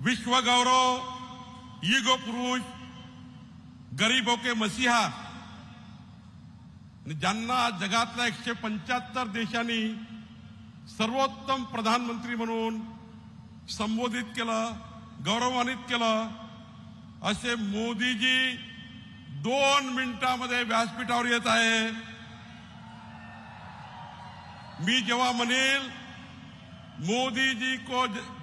विश्वगौरव युगो पुरुष गरीबों के मसीहा ज्यांना जगातल्या एकशे पंच्याहत्तर देशांनी सर्वोत्तम प्रधानमंत्री म्हणून संबोधित केलं गौरवान्वित केलं असे मोदीजी दोन मिनिटामध्ये व्यासपीठावर येत आहे. मी जेव्हा म्हणेल मोदीजी को ज-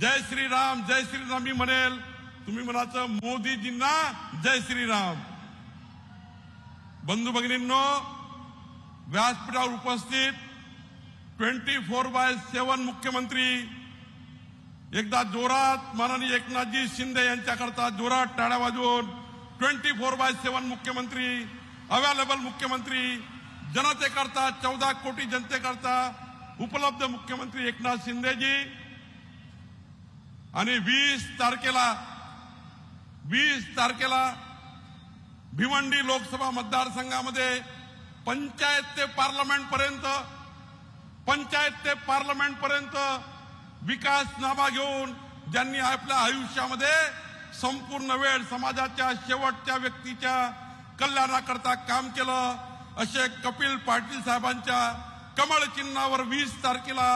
जय श्रीराम जय श्रीराम मी म्हणेल तुम्ही म्हणाचं मोदीजींना जय श्रीराम. बंधू भगिनींनो व्यासपीठावर उपस्थित ट्वेंटी फोर बाय सेवन मुख्यमंत्री एकदा जोरात माननीय एकनाथजी शिंदे यांच्याकरता जोरात टाळ्या वाजवून ट्वेंटी फोर बाय सेवन मुख्यमंत्री अवेलेबल मुख्यमंत्री जनतेकरता चौदा कोटी जनतेकरता उपलब्ध मुख्यमंत्री एकनाथ शिंदेजी आणि वीस तारखेला वीस तारखेला भिवंडी लोकसभा मतदारसंघामध्ये पंचायत ते पार्लमेंट पर्यंत पंचायत ते पार्लमेंट पर्यंत विकास नामा घेऊन ज्यांनी आपल्या आयुष्यामध्ये संपूर्ण वेळ समाजाच्या शेवटच्या व्यक्तीच्या कल्याणाकरता काम केलं असे कपिल पाटील साहेबांच्या कमळ चिन्हावर वीस तारखेला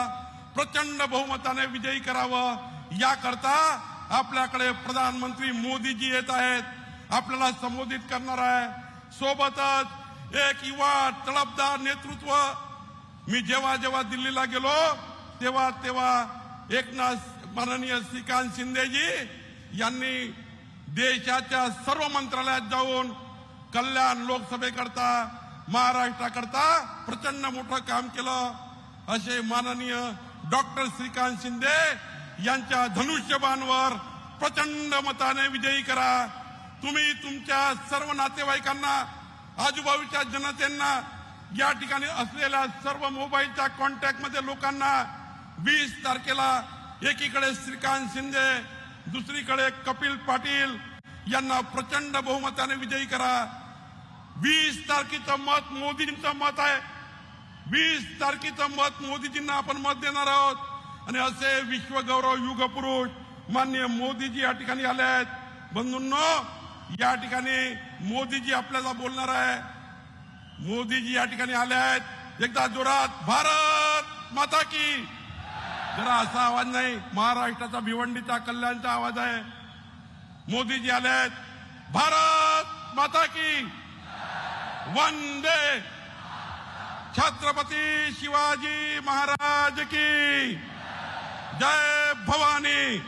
प्रचंड बहुमताने विजयी करावं याकरता आपल्याकडे प्रधानमंत्री मोदीजी येत आहेत. आपल्याला संबोधित करणार आहे. सोबतच एक युवा तळपदार नेतृत्व मी जेव्हा जेव्हा दिल्लीला गेलो तेव्हा तेव्हा एकनाथ माननीय श्रीकांत शिंदेजी यांनी देशाच्या सर्व मंत्रालयात जाऊन कल्याण लोकसभेकरता महाराष्ट्राकरता प्रचंड मोठं काम केलं. असे माननीय डॉक्टर श्रीकांत शिंदे यांच्या धनुष्यबाणवर प्रचंड मताने विजयी करा. तुम्ही तुमच्या सर्व नातेवाईकांना आजूबाजूच्या जनतेना या ठिकाणी असलेल्या सर्व मोबाईलच्या कॉन्टॅक्टमध्ये लोकांना वीस तारखेला एकीकडे श्रीकांत शिंदे दुसरीकडे कपिल पाटील यांना प्रचंड बहुमताने विजयी करा. वीस तारखेचं मत मोदींचं मत आहे. वीस तारखेचं मत मोदीजींना आपण मत देणार आहोत. आणि असे विश्वगौरव युगपुरुष मान्य माननीय मोदीजी या ठिकाणी आले आहेत. बंधूंनो या ठिकाणी मोदीजी आपल्याला बोलणार आहे. मोदीजी या ठिकाणी आले आहेत. एकदा जोरात भारत माता की. जरा असा आवाज नाही महाराष्ट्राचा भिवंडीचा कल्याणचा आवाज आहे. मोदीजी आले आहेत. भारत माता की. वंदे. छत्रपती शिवाजी महाराज की. जय भवानी।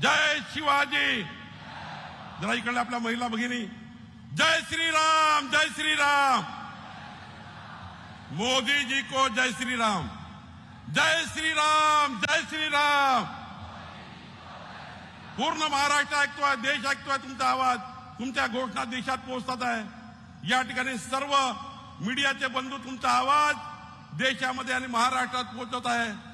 जय शिवाजी। जरा इकडे आपल्या महिला भगिनी। जय श्रीराम जय श्रीराम। मोदी जी को जय श्रीराम। जय श्रीराम जय श्रीराम। पूर्ण महाराष्ट्र ऐकतोय देश ऐकतोय तुमचा आवाज। तुमच्या घोषणा देशात पोहोचतात आहे। या ठिकाणी सर्व मीडियाचे बंधू तुमचा आवाज देशामध्ये आणि महाराष्ट्रात पोहोचत आहे।